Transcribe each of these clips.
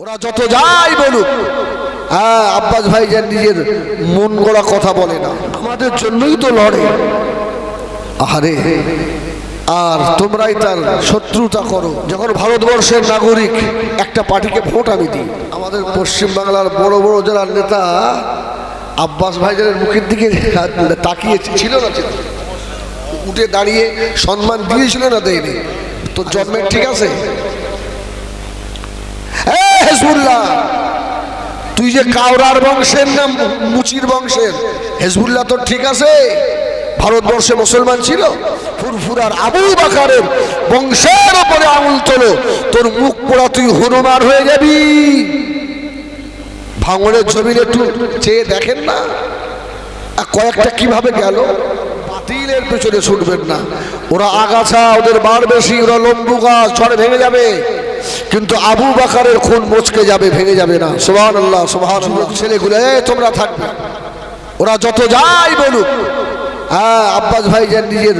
ওরা যত যাই বলুক হ্যাঁ আব্বাস ভাই যে নিজের মন গড়া কথা বলে না। আমাদের জন্যই তো লড়ে। আরে আর তোমরাই তার শত্রুতা করো। যখন ভারতবর্ষের নাগরিক, একটা পার্টিকে ভোট আমি দিই। আমাদের পশ্চিমবাংলার বড় বড় জেলার নেতা, আব্বাস ভাইজানের মুখের দিকে তাকিয়ে ছিল না? উঠে দাঁড়িয়ে সম্মান দিয়েছিল না দেয়নি। তোর জন্মের ঠিক আছে? হেজবুল্লাহ। তুই যে কাউরার বংশের না মুচির বংশের, হেজবুল্লাহ তোর ঠিক আছে? ভারতবর্ষে মুসলমান ছিল? ফুরফুরার আবু বাকারের বংশের ওপরে আঙুল তোলো। তোর মুখ পোড়া তুই হনুমান হয়ে যাবি। ভাঙনের জমিনে একটু চেয়ে দেখেন না? আর কয়েকটা কীভাবে গেল? বাতিলের পেছনে ছুটবেন না। ওরা আগাছা, ওদের বার বেশি, ওরা লম্বু গাছ, ঝড়ে ভেঙে যাবে। কিন্তু আবু বাকারের খুন মচকে যাবে ভেঙে যাবে না। সোহান আল্লাহ সোহান ছেলেগুলো এ তোমরা থাকবে। ওরা যত যাই বলুক। হ্যাঁ আব্বাস ভাই যে নিজের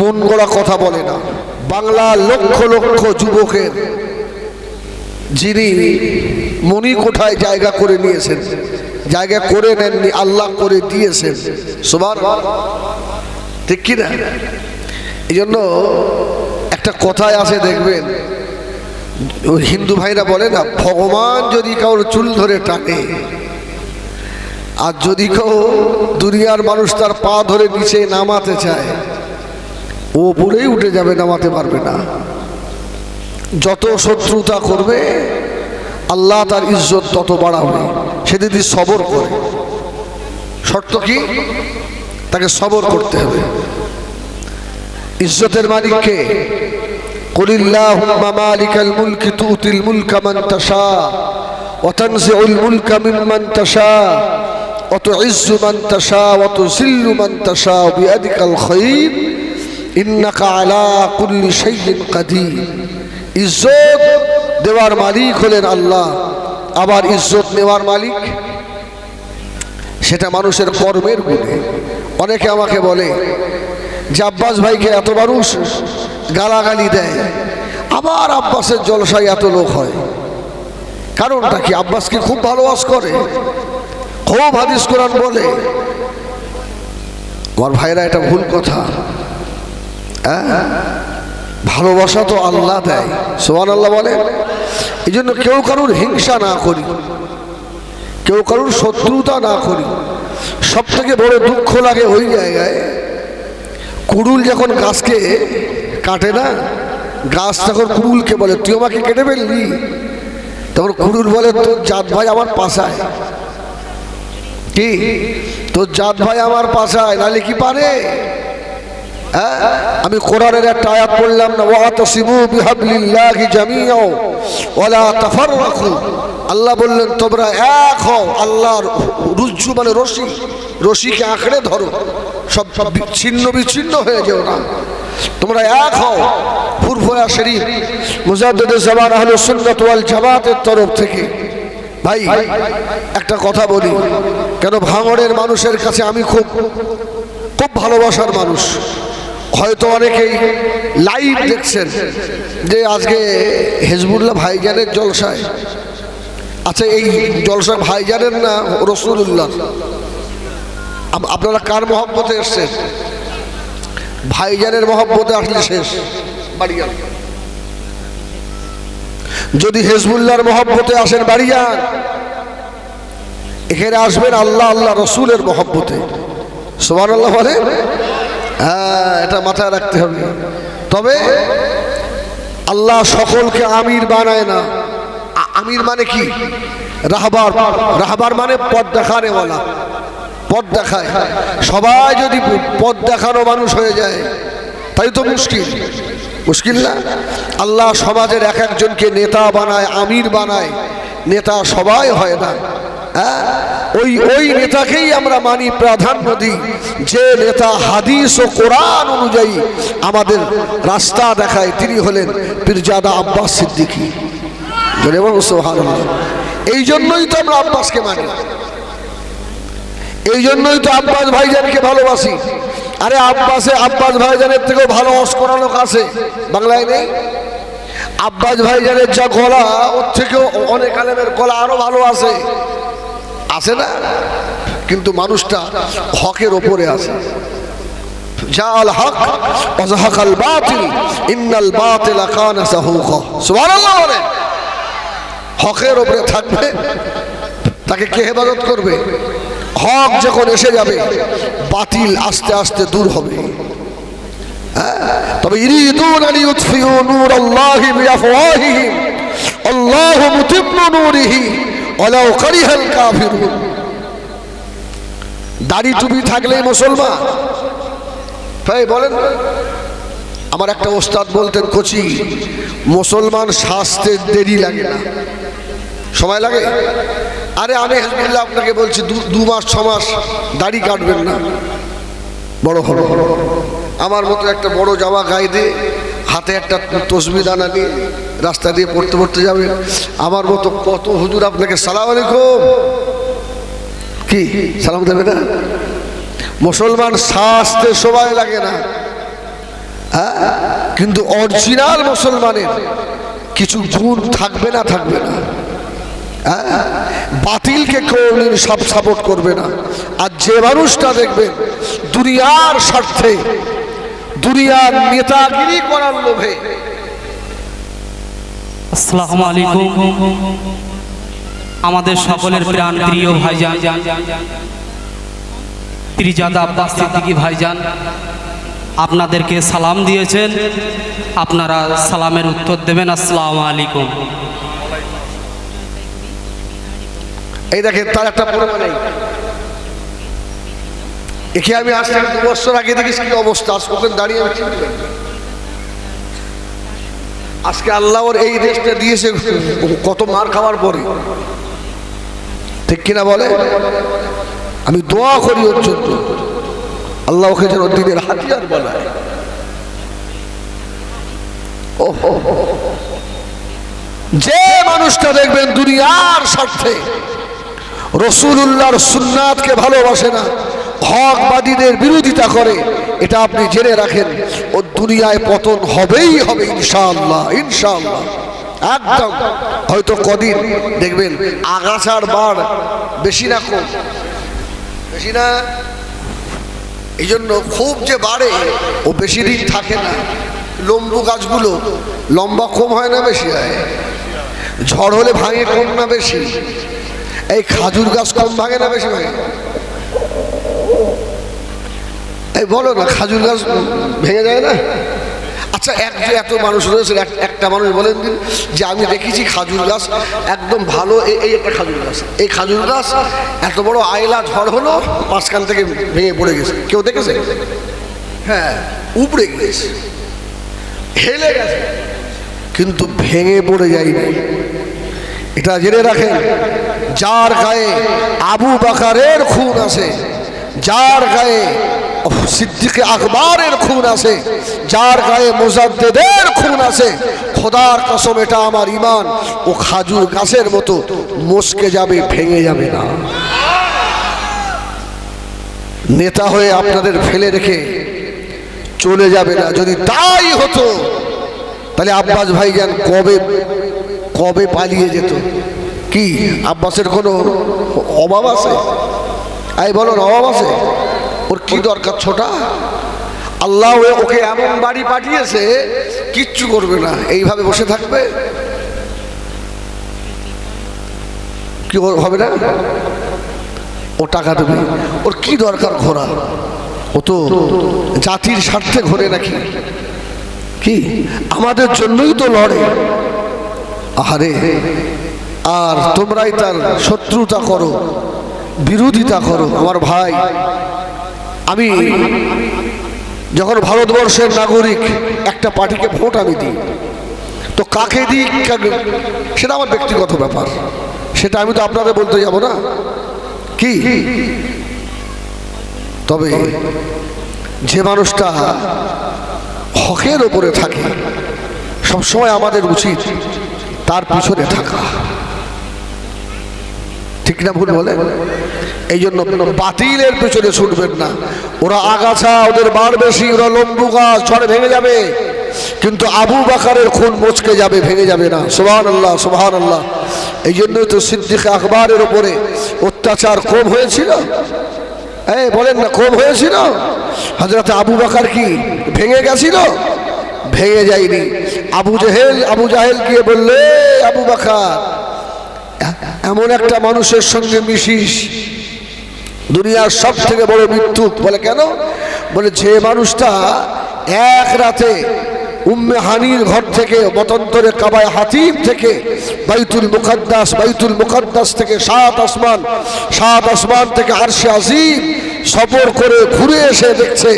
মন গড়া কথা বলে না। বাংলা লক্ষ লক্ষ যুবকের যিনি মনি কোঠায় জায়গা করে নিয়েছেন জায়গা করে নেননি আল্লাহ করে দিয়েছেন। সবার ঠিক কি না এই জন্য একটা কথায় আছে দেখবেন হিন্দু ভাইরা বলে না, ভগবান যদি কারোর চুল ধরে টানে, আর যদি কেউ দুনিয়ার মানুষ তার পা ধরে নিচে নামাতে চায়, ও পড়েই উঠে যাবে, নামাতে পারবে না। যত শত্রুতা করবে, আল্লাহ তার ইজ্জত তত বাড়াবে। সে যদি সবর করে, শর্ত কি? তাকে সবর করতে হবে। ইজ্জতের মালিককে মুলকি তুতিল মুলকা মান তাশা, ওয়া তানজিউল মুলকা মিম্মান তাশা, ওয়া তুইজ্জু মান তাশা, ওয়া তুযিল্লু মান তাশা বিয়াদিকাল খায়র ইন্নাকা আলা কুল্লি শাইইন কাদির। ইজ্জত দেওয়ার মালিক হলেন আল্লাহ। আবার ইজ্জত নেওয়ার মালিক? সেটা মানুষের কর্মের গুণে। অনেকে আমাকে বলে, যে আব্বাস ভাইকে এত মানুষ গালাগালি দেয়। আবার আব্বাসের জলসায় এত লোক হয়। কারণটা কি? আব্বাসকে খুব ভালোবাস করে? খুব হাদিস কোরআন বলে। আমার ভাইরা, এটা ভুল কথা। হ্যাঁ? ভালোবাসা তো আল্লাহ দেয়। সোহান আল্লাহ বলে। এই জন্য কেউ কারুর হিংসা না করি। কেউ কারুর শত্রুতা না করি। সব থেকে বড় দুঃখ লাগে ওই জায়গায়। কুড়ুল যখন গাছকে কাটে না? গাছ তখন কুড়ুলকে বলে, তুই আমাকে কেটে ফেললি? তখন কুড়ুল বলে, তোর জাত ভাই আমার পাশায়। কি? তোর জাত ভাই আমার পাশায় নালে কি পারে? হ্যাঁ? আমি কোরআনের একটা আয়াত পড়লাম না ওয়া তাসিমু বিহাবলিল্লাহি জামিআ ওয়ালা তাফাররাকু। আল্লাহ বললেন, তোমরা এক হও, আল্লাহর রুজ্জু মানে রশি। রশিকে আঁকড়ে ধরো। সব সব ছিন্ন বিচ্ছিন্ন হয়ে যেও না। তোমরা এক হও ফুরফুরা শরীফ, মুজাদ্দিদ জামান আহলে সুন্নাত ওয়াল জামাতের তরফ থেকে। ভাই, একটা কথা বলি, কেন ভাঙড়ের মানুষের কাছে আমি খুব খুব ভালোবাসার মানুষ। হয়তো অনেকেই লাইভ দেখছেন যে আজকে হেজবুল্লাহ ভাইজানের জলসায়। আচ্ছা এই জলসা ভাইজানের না রসুল্লাহ আপনারা কার মহব্বতে এসছেন? ভাইজানের মহব্বতে আসলে শেষ। যদি হেজবুল্লাহর মহব্বতে আসেন বাড়ি যান এখানে আসবেন আল্লাহ আল্লাহ রসুলের মহব্বতে। সোমান আল্লাহ বলে? হ্যাঁ এটা মাথায় রাখতে হবে। তবে আল্লাহ সকলকে আমির বানায় না। আমির মানে কি? রাহবার। রাহবার মানে পথ দেখানেওয়ালা পথ দেখায়। সবাই যদি পথ দেখানো মানুষ হয়ে যায়, তাই তো মুশকিল। মুশকিল না? আল্লাহ সমাজের এক একজনকে নেতা বানায়, আমির বানায়। নেতা সবাই হয় না। হ্যাঁ? ওই ওই নেতাকেই আমরা মানি প্রাধান্য দিই। যে নেতা হাদিস ও কোরআন অনুযায়ী আমাদের রাস্তা দেখায়, তিনি হলেন পীরজাদা আব্বাস সিদ্দিকী। এই জন্যই তো আমরা আব্বাসকে মানি। এই জন্যই তো আব্বাস ভাইজানকে ভালোবাসি। আরে আব্বাসে আব্বাস ভাইজানের থেকেও ভালো অস্করানোক আছে। বাংলায় নেই? আব্বাস ভাইজানের যা গলা, ওর থেকেও অনেক আলেমের গলা আরও ভালো আছে। আছে না? কিন্তু মানুষটা হকের ওপরে আছে। হক বলে। হকের ওপরে থাকবে, তাকে কে হেফাজত করবে? হক যখন এসে যাবে, বাতিল আস্তে আস্তে দূর হবে। হ্যাঁ? তবে দাড়ি টুপি থাকলেই মুসলমান। বলেন, আমার একটা ওস্তাদ বলতেন, কোচি, মুসলমান শাস্তে দেরি লাগে না। সময় লাগে? আরে আমি হাজবুল্লাহ আপনাকে বলছি, দু- মাস, ছ মাস দাড়ি কাটবেন না। বড় হলো। আমার মতো একটা বড় জামা গায়ে দিয়ে হাতে একটা তসবি দানা নিয়ে রাস্তা দিয়ে পড়তে পড়তে যাবে। আমার মতো কত হুজুর আপনাকে সালাম আলাইকুম। কি? সালাম দেবে না? মুসলমান শাস্তে সময় লাগে না। হ্যাঁ? কিন্তু অরিজিনাল মুসলমানের কিছু গুণ থাকবে না থাকবে না। হ্যাঁ? বাতিলকে কোনদিন সব সাপোর্ট করবে না। আর যে মানুষটা দেখবেন দুনিয়ার স্বার্থে, দুনিয়ার নেতাগিরি করার লোভে। আসসালামু আলাইকুম। আমাদের সকলের প্রাণ প্রিয় ভাইজান, ত্রিজাদা আব্বাস সিদ্দিকী ভাইজান, আপনাদেরকে সালাম দিয়েছেন। আপনারা সালামের উত্তর দেবেন। আসসালামু আলাইকুম। এই দেখেন, তার একটা প্রমাণ নেই। একে আমি আসলে দু বছর আগে দেখিস কি অবস্থা ওখানে দাঁড়িয়ে না। আজকে আল্লাহ ওর এই দেশটা দিয়েছে, কত মার খাওয়ার পরে। ঠিক কিনা বলে? আমি দোয়া করি ওর জন্য। আল্লাহ ওকে যেন দিনের হাতিয়ার বানায়। ও। যে মানুষটা দেখবেন দুনিয়ার স্বার্থে রসুল্লাহর সুন্নাতকে ভালোবাসে না। হকবাদীদের বিরোধিতা করে। এটা আপনি জেনে রাখেন। ও দুনিয়ায় পতন হবেই হবে, ইনশাআল্লাহ ইনশাআল্লাহ। একদম। হয়তো কদিন, দেখবেন, আগাছার বার বেশি না কম। বেশি না। এই জন্য খুব যে বাড়ে, ও বেশি দিন থাকে না। লম্বু গাছগুলো লম্বা কম হয় না বেশি হয়? ঝড় হলে ভাঙে কম না বেশি? এই খাজুর গাছ কম ভাঙে না বেশি ভাঙে? এই বলো না, খাজুর গাছ ভেঙে যায় না? আচ্ছা এক যে এত মানুষ রয়েছে এক- একটা মানুষ বলেন দিন, যে আমি দেখেছি খাজুর গাছ একদম ভালো এই- এই একটা খাজুর গাছ। এই খাজুর গাছ এত বড় আয়লা ঝড় হলো, মাঝখান থেকে ভেঙে পড়ে গেছে। কেউ দেখেছে? হ্যাঁ উপড়ে গেছে হেলে গেছে। কিন্তু ভেঙে পড়ে যায়নি। এটা জেনে রাখেন যার গায়ে আবু বাকারের খুন আছে, যার গায়ে সিদ্দিকে আকবরের খুন আছে, যার গায়ে মোজাদ্দেদের খুন আছে, খোদার কসম এটা আমার ইমান ও খাজুর গাছের মতো মস্কে যাবে, ভেঙে যাবে না। নেতা হয়ে আপনাদের ফেলে রেখে চলে যাবে না। যদি তাই হতো, তাহলে আব্বাস ভাইজান কবে কবে পালিয়ে যেত? কি? আব্বাসের কোনো অভাব আছে? আই বলো অভাব আছে? ওর কি দরকার ছোটা? আল্লাহ ওকে এমন বাড়ি পাঠিয়েছে, কিচ্ছু করবে না, এইভাবে বসে থাকবে? কি হবে না? ও টাকা দেবে। ওর কি দরকার ঘোরা? ও তো জাতির স্বার্থে ঘোরে নাকি? কি? আমাদের জন্যই তো লড়ে। আহারে আর তোমরাই তার শত্রুতা করো, বিরোধিতা করো। আমার ভাই, আমি যখন ভারতবর্ষের নাগরিক, একটা পার্টিকে ভোট আমি দিই। তো কাকে দিই সেটা আমার ব্যক্তিগত ব্যাপার। সেটা আমি তো আপনাদের বলতে যাব না। কি? তবে যে মানুষটা হকের ওপরে থাকে, সবসময় আমাদের উচিত তার পিছনে থাকা। ঠিক না ভুল বলে? এই জন্য বাতিলের পেছনে ছুটবেন না। ওরা আগাছা, ওদের বার বেশি, ওরা লম্বু গাছ, ঝড়ে ভেঙে যাবে। কিন্তু আবু বাকারের খুন মুচকে যাবে, ভেঙে যাবে না। সোহান আল্লাহ সোহান আল্লাহ এই জন্যই তো সিদ্দিক আকবরের ওপরে অত্যাচার কম হয়েছিল। এই, বলেন না কম হয়েছিল? হজরত আবু বাকার কি ভেঙে গেছিল? ভেঙে যায়নি। আবু জাহেল আবু জাহেল গিয়ে বললে, আবু বাখা এমন একটা মানুষের সঙ্গে মিশিস, দুনিয়ার সব থেকে বড় মৃত্যু। বলে, কেন? বলে, যে মানুষটা এক রাতে উম্মে হানির ঘর থেকে মতন্তরে কাবায় হাতিম থেকে বাইতুল মুকাদ্দাস বাইতুল মুকাদ্দাস থেকে সাত আসমান সাত আসমান থেকে আরশে আজিম সফর করে ঘুরে এসে দেখছে,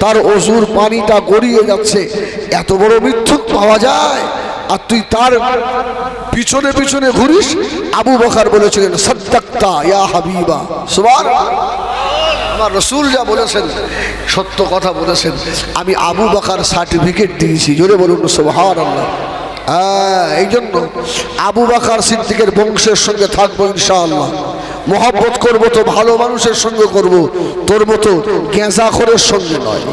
তার অজুর পানিটা গড়িয়ে যাচ্ছে। এত বড় মৃত্যুক পাওয়া যায়? আর তুই তার পিছনে পিছনে ঘুরিস? আবু বকার বলেছিলেন, সদ্দাক্তা ইয়া হাবিবা। সুবার আমার রসুল যা বলেছেন, সত্য কথা বলেছেন, আমি আবু বাকার সার্টিফিকেট দিয়েছি। জোরে বলুন সোহার আল্লাহ হ্যাঁ এই জন্য আবু বাকার সিদ্দিকের বংশের সঙ্গে থাকব ইনশাআল্লাহ। মোহাব্বত করব তো, ভালো মানুষের সঙ্গে করব। তোর মতো গেঁজাখরের সঙ্গে নয়।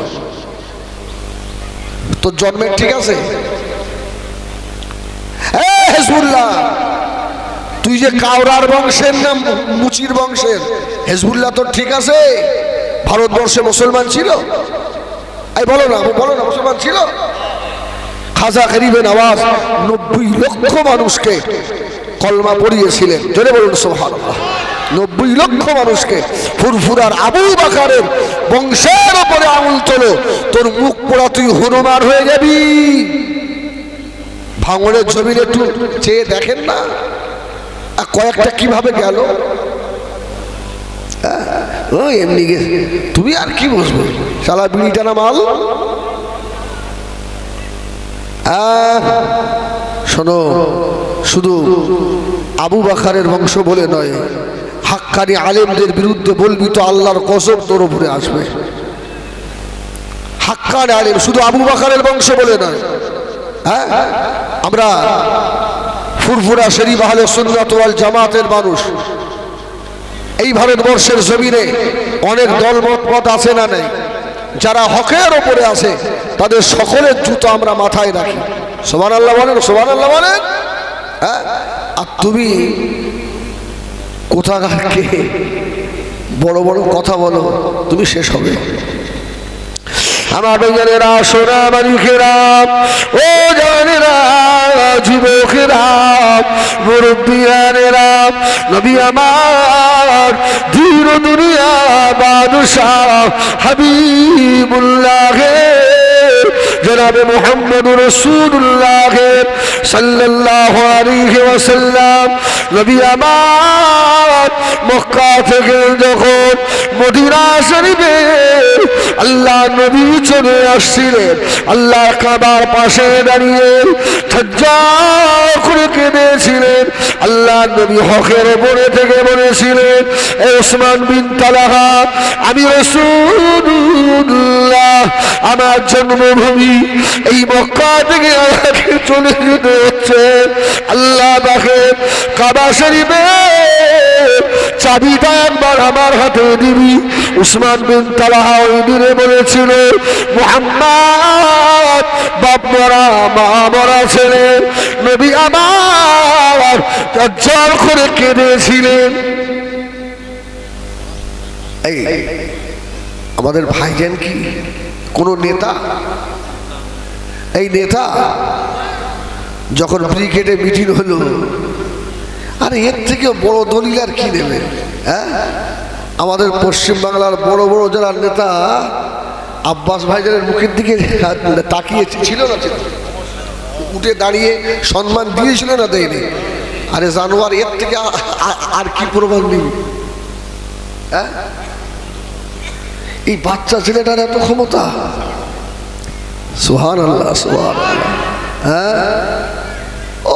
তোর জন্মের ঠিক আছে? তুই যে কাউরার বংশের না মুচির বংশের? হেজবুল্লাহ তোর ঠিক আছে, ভারতবর্ষে মুসলমান ছিল। এই বলো না বলো না, মুসলমান ছিল? খাজা গরিবে নওয়াজ নব্বই লক্ষ মানুষকে কলমা পড়িয়েছিলেন। জোরে বলুন সোহান নব্বই লক্ষ মানুষকে ফুরফুরার আবু বাকারের বংশের ওপরে আঙুল তোলো, তোর মুখ পোড়া তুই হনুমান হয়ে যাবি। ভাঙড়ের জমির একটু চেয়ে দেখেন না। আর কয়েকটা কীভাবে গেল? ও এমনি গে তুমি আর কি বসবো? সালা বিড়ি টানা মাল? শোনো, শুধু আবু বাখারের বংশ বলে নয়, হাক্কানি আলেমদের বিরুদ্ধে বলবি তো আল্লাহর কসম তোর উপরে আসবে। হাক্কানি আলেম শুধু আবু বাখারের বংশ বলে নয় হ্যাঁ? আমরা ফুরফুরা শরীফ আহলে সুন্নাত ওয়াল জামাতের মানুষ। এই ভারতবর্ষের জমিনে অনেক দল মত আছে না নেই? যারা হকের ওপরে আছে, তাদের সকলের জুতো আমরা মাথায় রাখি। সোমান আল্লাহ বলেন সোমান আল্লাহ বলেন। হ্যাঁ? আর তুমি কোথাকারকে বড় বড় কথা বলো, তুমি শেষ হবে। আমার বেঙ্গলেরা সোনা মালিকেরা, ও জানেরা, যুবকেরা, মুরব্বিয়ানেরা, নবী আমার ধীর দুনিয়া বাদশাহ হাবিবুল্লাহ, জনাবে মোহাম্মদ রসুল্লাহ সাল্লাল্লাহু আলাইহি ওয়াসাল্লাম, নবী আমার মক্কা থেকে যখন মদিনা শরীফে আল্লাহ নবী চলে আসছিলেন, আল্লাহ কাবার পাশে দাঁড়িয়ে সজ্জা করে কেঁদেছিলেন। আল্লাহ নবী হকের বনে থেকে বলেছিলেন, এ ওসমান বিন তালাহা, আমি রসুল্লাহ আমার জন্মভূমি এই মক্কা থেকে আমাকে চলে যেতে হচ্ছে। আল্লাহ তাকে কাবা শরীফে চাবিটা একবার আমার হাতে দিবি উসমান বিন তালাহা ওই দিনে বলেছিল, মোহাম্মদ, বাপ মরা, মা মরা ছেলে, নবী আমার জল করে কেঁদেছিলেন। এই, আমাদের ভাইজান কি? কোন নেতা? এই নেতা, যখন ব্রিগেডে মিটিং হলো আরে এর থেকে বড় দলিল আর কি নেবে? হ্যাঁ? আমাদের পশ্চিমবাংলার বড় বড় যারা নেতা, আব্বাস ভাইজানের মুখের দিকে তাকিয়ে ছিল না উঠে দাঁড়িয়ে সম্মান দিয়েছিল না দেয়নি। আরে জানোয়ার, এর থেকে আর কি প্রমাণ নেই? হ্যাঁ? এই বাচ্চা ছেলেটার এত ক্ষমতা? সুহান আল্লাহ সুহান আল্লাহ হ্যাঁ? ও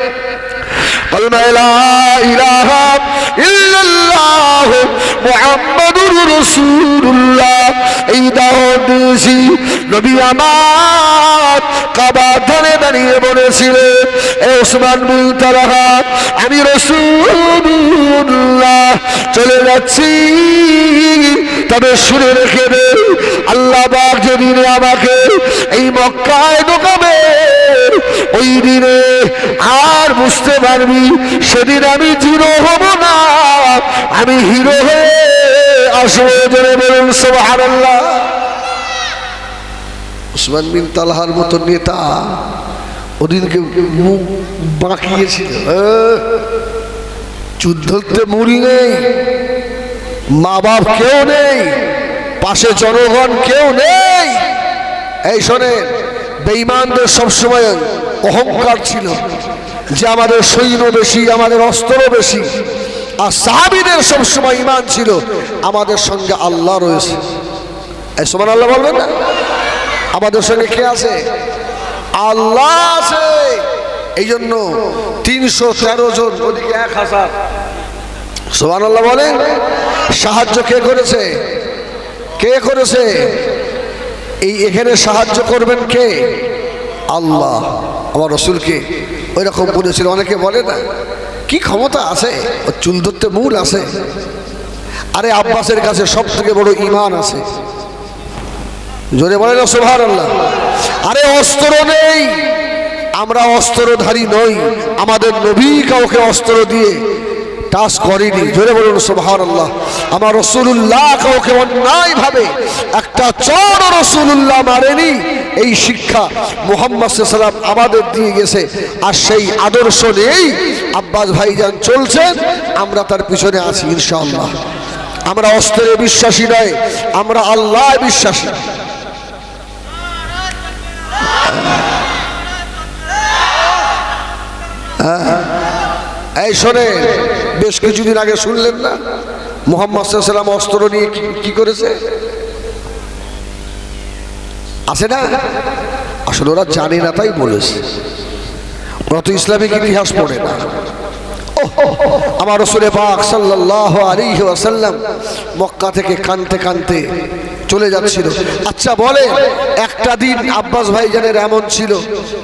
ইল্লাল্লাহ এই কাবা ধরে দাঁড়িয়ে আমি চলে যাচ্ছি। তবে শুনে রেখে দে, আল্লাহ যদি আমাকে এই মক্কায় ঢোকাবে ওই দিনে আর বুঝতে পারবি, সেদিন আমি জিরো হব না। আমি হিরো হয়ে আসব বলুন, সুবহানাল্লাহ। উসমান বিন তালহার মতো নেতা ওদিনকে মুখ বাঁকিয়েছিল যুদ্ধতে মুড়ি নেই মা বাপ কেউ নেই, পাশে জনগণ কেউ নেই। এই শোনেন বেঈমানদের সবসময় অহংকার ছিল, যে আমাদের সৈন্য বেশি, আমাদের অস্ত্র বেশি। আর সাহাবিদের সবসময় ইমান ছিল, আমাদের সঙ্গে আল্লাহ রয়েছে। সমান আল্লাহ বলবেন না? আমাদের সঙ্গে কে আছে? আল্লাহ আছে। এই জন্য তিনশো তেরো জন, ওদিকে এক হাজার। সোহান আল্লাহ বলেন, সাহায্য কে করেছে? কে করেছে? এই এখানে সাহায্য করবেন কে? আল্লাহ। আমার রসুলকে ওই রকম বলেছিল, অনেকে বলে না, কি ক্ষমতা আছে? চুল ধরতে মূল আছে। আরে আব্বাসের কাছে সব থেকে বড় ইমান আছে। জোরে বলে না সোভার আল্লাহ আরে অস্ত্র নেই। আমরা অস্ত্রধারী নই। আমাদের নবী কাউকে অস্ত্র দিয়ে টাচ করেনি। জোরে বলুন সোভার আল্লাহ আমার রসুল্লাহ কাউকে অন্যায় ভাবে, একটা চর রসুল্লাহ মারেনি। এই শিক্ষা মোহাম্মদ সাল্লাম আমাদের দিয়ে গেছে। আর সেই আদর্শ নিয়েই আব্বাস ভাইজান চলছেন। আমরা তার পিছনে আছি, ইনশাআল্লাহ। আমরা অস্ত্রে বিশ্বাসী নয়, আমরা আল্লাহ বিশ্বাসী। এই শোনে বেশ কিছুদিন আগে শুনলেন না। মোহাম্মদ সাল্লাম অস্ত্র নিয়ে কি- করেছে? আছে না? আসলে ওরা জানে না, তাই বলেছে। ওরা তো ইসলামিক ইতিহাস পড়ে না। আমার রসুলে পাক সাল্লাহ আলী ওয়াসাল্লাম মক্কা থেকে কানতে কানতে চলে যাচ্ছিল। আচ্ছা বলে একটা দিন আব্বাস ভাইজানের এমন ছিল,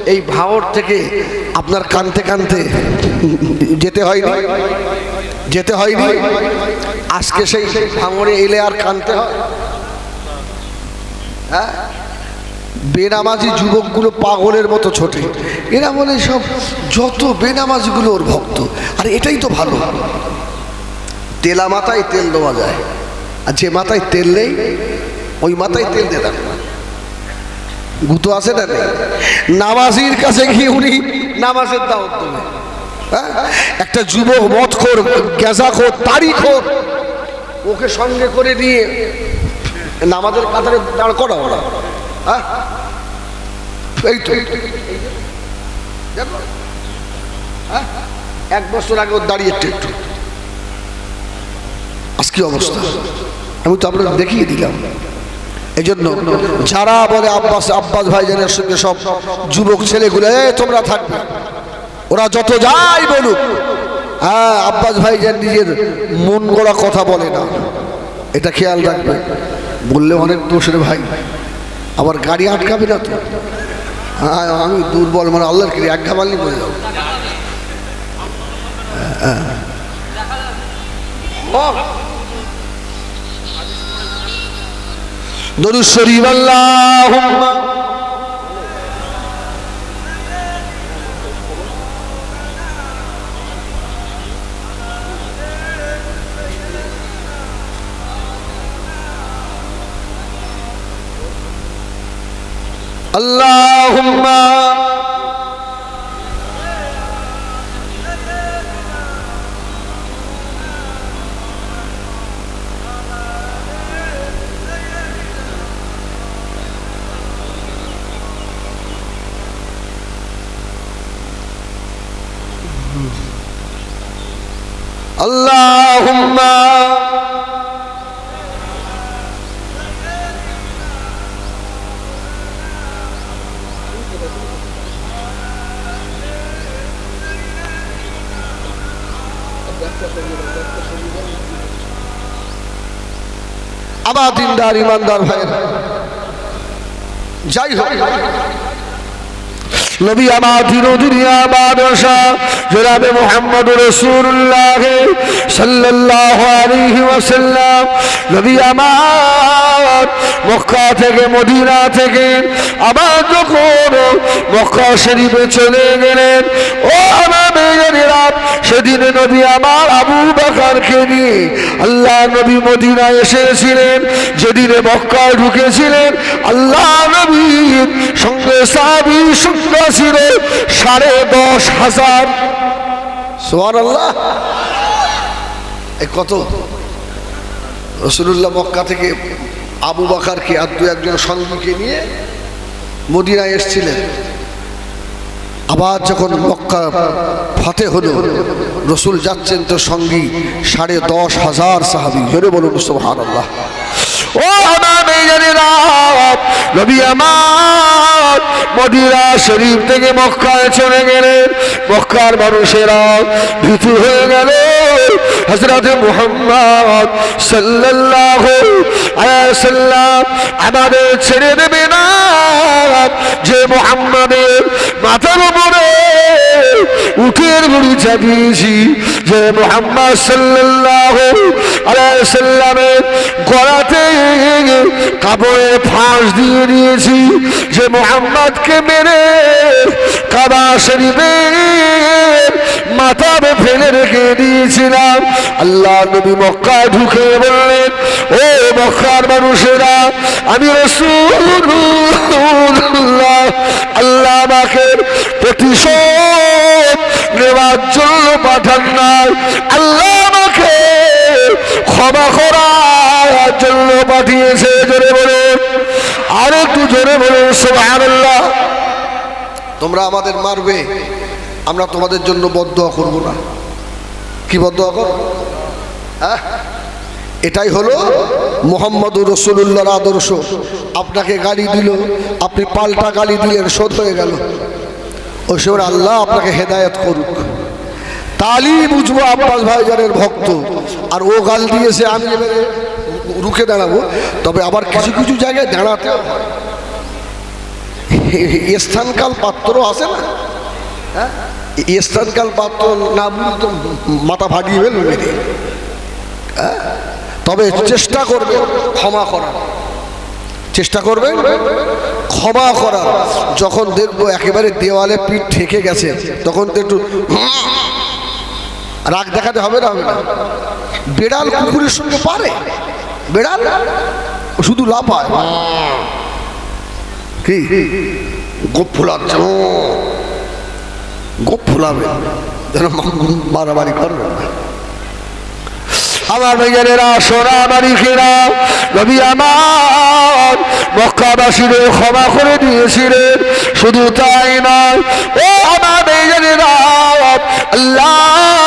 এই ভাওর থেকে আপনার কানতে কানতে যেতে হয়নি? যেতে হয়নি। আজকে সেই ভাঙড়ে এলে আর কানতে হয়। হ্যাঁ? বেনামাজি যুবকগুলো পাগলের মতো ছোটে। এরা বলে সব যত বেনামাজিগুলো ওর ভক্ত। আর এটাই তো ভালো। তেলা মাথায় তেল দেওয়া যায়। আর যে মাথায় তেল নেই, ওই মাথায় তেল দিয়ে দেন গুতো আছে না নামাজির কাছে গিয়ে উনি নামাজের দাওয়াত দেবে? একটা যুবক মদ খোর গেঁজা খোর তারি খোর ওকে সঙ্গে করে নিয়ে নামাজের কাতারে দাঁড় করা ওরা হ্যাঁ? এই হ্যাঁ? এক বছর আগে ওর দাঁড়িয়ে একটু একটু আজ অবস্থা? আমি তো আপনাকে দেখিয়ে দিলাম। এই জন্য যারা বলে আব্বাস আব্বাস ভাইজানের সঙ্গে সব যুবক ছেলেগুলো, এ, তোমরা থাকবে। ওরা যত যাই বলুক। হ্যাঁ আব্বাস ভাইজান নিজের মন গড়া কথা বলে না, এটা খেয়াল রাখবে। বললে অনেক দোষের ভাই। আবার গাড়ি আটকাবে না তো। হ্যাঁ আমি দুর্বল মানে আল্লাহর কিরে এক ঘামালি বলে যাও দরুদ শরীফ দিনদার ইমানদার ভাইয়ের। যাই হোক। নবী আমার দিনদিনিয়া বাদশা জনাবে মোহাম্মদ রসুল্লাহ সাল্লাল্লাহু আলাইহি ওয়াসাল্লাম। নবী আমার মক্কা থেকে, মদিনা থেকে আবার যখন মক্কা শরীফে চলে গেলেন, ও আমার সেদিন নবী আমার আবু বাকারকে নিয়ে আল্লাহ নবী মদিনায় এসেছিলেন। যেদিনে ঢুকেছিলেন, আল্লাহ নবীর সঙ্গে সাবি ছিল সাড়ে দশ হাজার। সোয়ার আল্লাহ এই কত? রসুল্লাহ মক্কা থেকে আবু বাকারকে আর দু একজন সঙ্গীকে নিয়ে মদিনায় এসছিলেন। আবার যখন মক্কা ফাতে হলো, রসুল যাচ্ছেন তো সঙ্গী সাড়ে দশ হাজার সাহাবি। জোরে বলুন সোহান আল্লাহ ও মদিনা শরীফ থেকে মক্কায় চলে গেলেন। মক্কার মানুষেরা ভীতু হয়ে গেল। হজরত মুহাম্মদ সাল্লাম আমাদের ছেড়ে দেবে না। যে মুহাম্মাদের মাথার উপরে উঠের বুড়ি চাপিয়েছি, যে মোহাম্মদ সাল্লাল্লাহু আলাইহি সাল্লামের গলাতে কাপড়ে ফাঁস দিয়ে দিয়েছি যে মোহাম্মদকে মেরে কাবা শরীফের মাথার ফেলে রেখে দিয়েছিলাম। আল্লাহ নবী মক্কায় ঢুকে বললেন, ও মক্কার মানুষেরা, আমি রসুল্লাহ আল্লাহ আমাকে প্রতিশোধ নেওয়ার জন্য পাঠান নাই। আল্লাহ আমাকে ক্ষমা করার জন্য পাঠিয়েছে, জোরে বলে আর একটু জোরে বলে সুবহানাল্লাহ। তোমরা আমাদের মারবে, আমরা তোমাদের জন্য বদয়া করব না। কি বদয়া কর হ্যাঁ? এটাই হলো মোহাম্মদুর রসুল্লাহর আদর্শ। আপনাকে গালি দিল, আপনি পাল্টা গালি দিলেন, শোধ হয়ে গেল। ওই সময় আল্লাহ আপনাকে হেদায়ত করুক। তালি বুঝব আব্বাস ভাইজানের ভক্ত। আর ও গাল দিয়েছে, আমি এবারে রুখে দাঁড়াবো। তবে আবার কিছু কিছু জায়গায় দাঁড়াতে স্থানকাল পাত্র আছে না? হ্যাঁ? স্থানকাল পাত্র না বুঝলে তো মাথা ফাটিয়ে ফেলবে হ্যাঁ? তবে চেষ্টা করবে ক্ষমা করার। চেষ্টা করবেন ক্ষমা করার। যখন দেখব একেবারে দেওয়ালে পিঠ ঠেকে গেছে, তখন তো একটু রাগ দেখাতে হবে না। হবে না বেড়াল কুকুরের সঙ্গে পারে। বেড়াল শুধু লাফায়। কি? গোপ ফুলাচ্ছে। গোপ ফুলাবে। যেন মারামারি করবে আমার ভাইজানেরা সোনা বাড়িখেরা নবী আমার মক্কাবাসীদের ক্ষমা করে দিয়েছিলেন। শুধু তাই নয়, ও আমার ভাইজানেরা আল্লাহ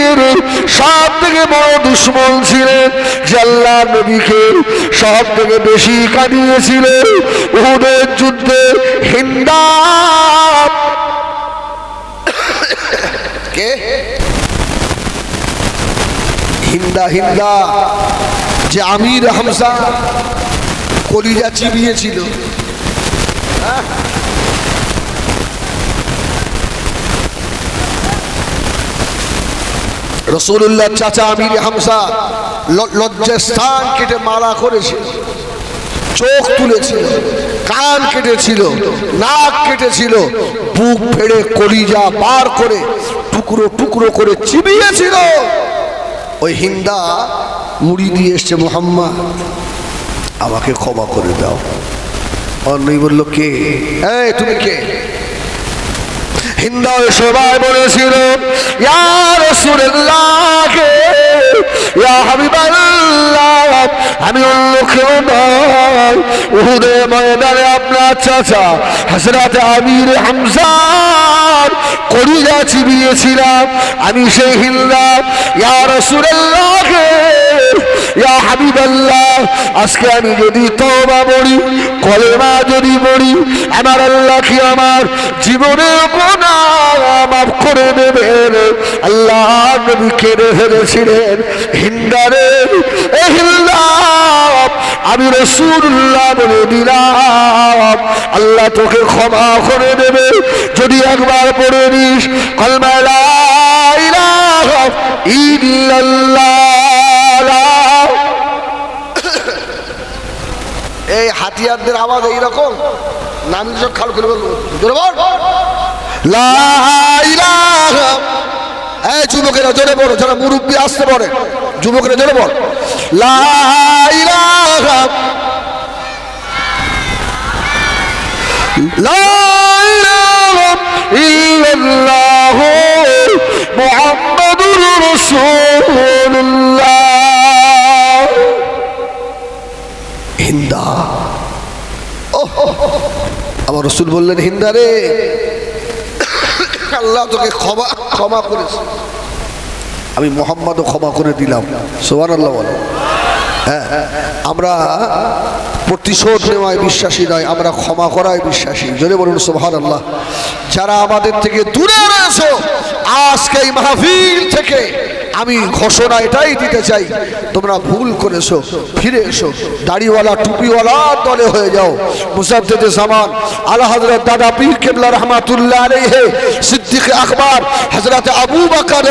নবীর সব থেকে বড় দুশ্মন ছিলেন আল্লাহ নবীকে সব থেকে বেশি কাঁদিয়েছিলেন উহুদের যুদ্ধে হিন্দা। কে? হিন্দা হিন্দা, যে আমির হামসা কলিজা চিবিয়েছিল। রসুল্লাহ চাচা আমির হামসা ল- লজ্জার স্থান কেটে মারা করেছিল চোখ তুলেছিল কান কেটেছিল, নাক কেটেছিল, বুক ফেড়ে কলিজা বার করে টুকরো টুকরো করে চিবিয়েছিল। ওই হিন্দা মুড়ি দিয়ে এসছে, মোহাম্মদ, আমাকে ক্ষমা করে দাও। অন্যই বলল, কে? এই, তুমি কে? হিন্দা সবাই বলেছিল আমি আপনার চাচা হাসরাতে আমির হামজার করিজা চিবিয়েছিলাম। আমি সেই হিন্দা, ইয়া রসুল্লাহকে ইয়া হাবিবাল্লাহ, আজকে আমি যদি তওবা বলি কলেমা যদি বলি আমার আল্লাহ কি আমার গুনাহ মাফ করে দেবেন? আল্লাহ ফেলেছিলেন। হিন্দারে, এ আমি রসুল্লাহ বলে দিলাম, আল্লাহ তোকে ক্ষমা করে দেবে। যদি একবার পড়ে নিস কলমা লা ইলাহা ইল্লাল্লাহ হাতিয়ারদের আওয়াজ এইরকম? নাম সব খাল করে বলব। জোরে বল। লা ইলাহা। এই যুবকেরা জোরে বলো, যারা মুরব্বী আসতে পারে। যুবকেরা জোরে বল। হিন্দা। আমার রসুল বললেন হিন্দারে আল্লাহ তোকে ক্ষমা ক্ষমা করেছে। আমি মোহাম্মদও ক্ষমা করে দিলাম। সোহান আল্লাহ বলে। হ্যাঁ আমরা প্রতিশোধ নেওয়ায় বিশ্বাসী নয়, আমরা ক্ষমা করায় বিশ্বাসী। জোরে বলুন সোহান আল্লাহ যারা আমাদের থেকে দূরে রয়েছে, আজকে এই মাহফিল থেকে আমি ঘোষণা এটাই দিতে চাই, তোমরা ভুল করেছ, ফিরে এসো, দাড়িওয়ালা, টুপিওয়ালা দলে হয়ে যাও। মুসাদ্দেদে জামান, আলা হযরত দাদা পীর কেবলা রহমাতুল্লাহ আলাইহি, সিদ্দিক আকবর, হযরত আবু বকর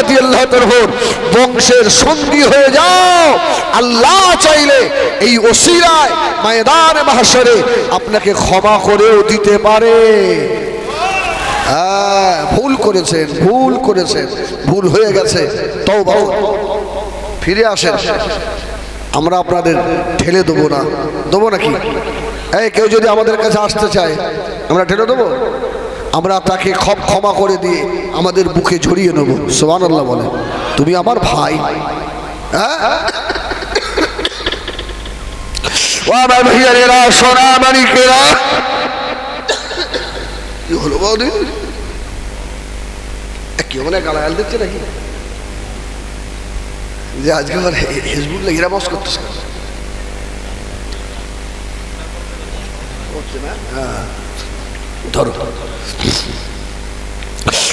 বংশের সঙ্গী হয়ে যাও। আল্লাহ চাইলে এই ওসিরায় ময়দানে, মাহশরে আপনাকে ক্ষমা করেও দিতে পারে। হ্যাঁ ভুল করেছেন ভুল করেছেন ভুল হয়ে গেছে। তও বাবু ফিরে আসেন। আমরা আপনাদের ঠেলে দেবো না। দেবো নাকি এই কেউ যদি আমাদের কাছে আসতে চায় আমরা ঠেলে দেবো? আমরা তাকে ক্ষম ক্ষমা করে দিয়ে আমাদের বুকে ঝরিয়ে নেব। সোমান আল্লাহ বলে তুমি আমার ভাই। হ্যাঁ? সোনা মানিকেরা। কি হলো এ, কেউ মানে গালাগাল দিচ্ছে নাকি যে আজকে আমার হেজবুল্লাহ হীরা বস করতেছে করছে না? হ্যাঁ। ধরো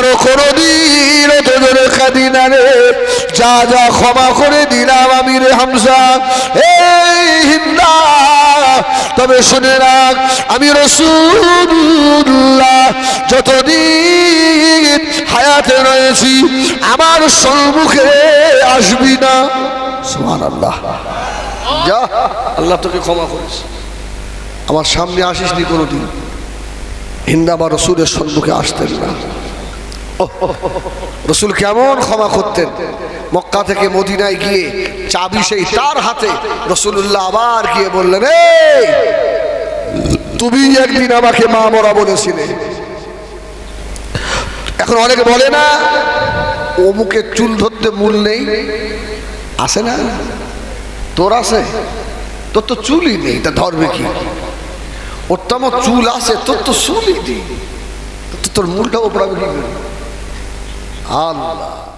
আরও কোনদিন অত জোরে কাঁদি না রে। যা যা, ক্ষমা করে দিলাম আমি রে হামসা এই হিন্দা, তবে শুনে রাখ, আমি রসুল্লাহ যতদিন হায়াতে রয়েছি, আমার সম্মুখে আসবি না। সুমান আল্লাহ যা, আল্লাহ তোকে ক্ষমা করেছে আমার সামনে আসিস নি কোনোদিন। হিন্দা বা রসুলের সম্মুখে আসতেন না। রসুল কেমন ক্ষমা করতেন। মক্কা থেকে মদিনায় গিয়ে চাবি সেই তার হাতে রসুল্লাহ আবার গিয়ে বললেন তুমি একদিন আমাকে মা মরা বলেছিলে। এখন অনেকে বলে না, অমুকে চুল ধরতে মূল নেই। আসে না? তোর আছে? তোর তো চুলই নেই, তা ধরবে কি? ওর তো আমার চুল আছে, তোর তো চুলই নেই। তোর মূলটা ওপরাবে কি আল্লাহ।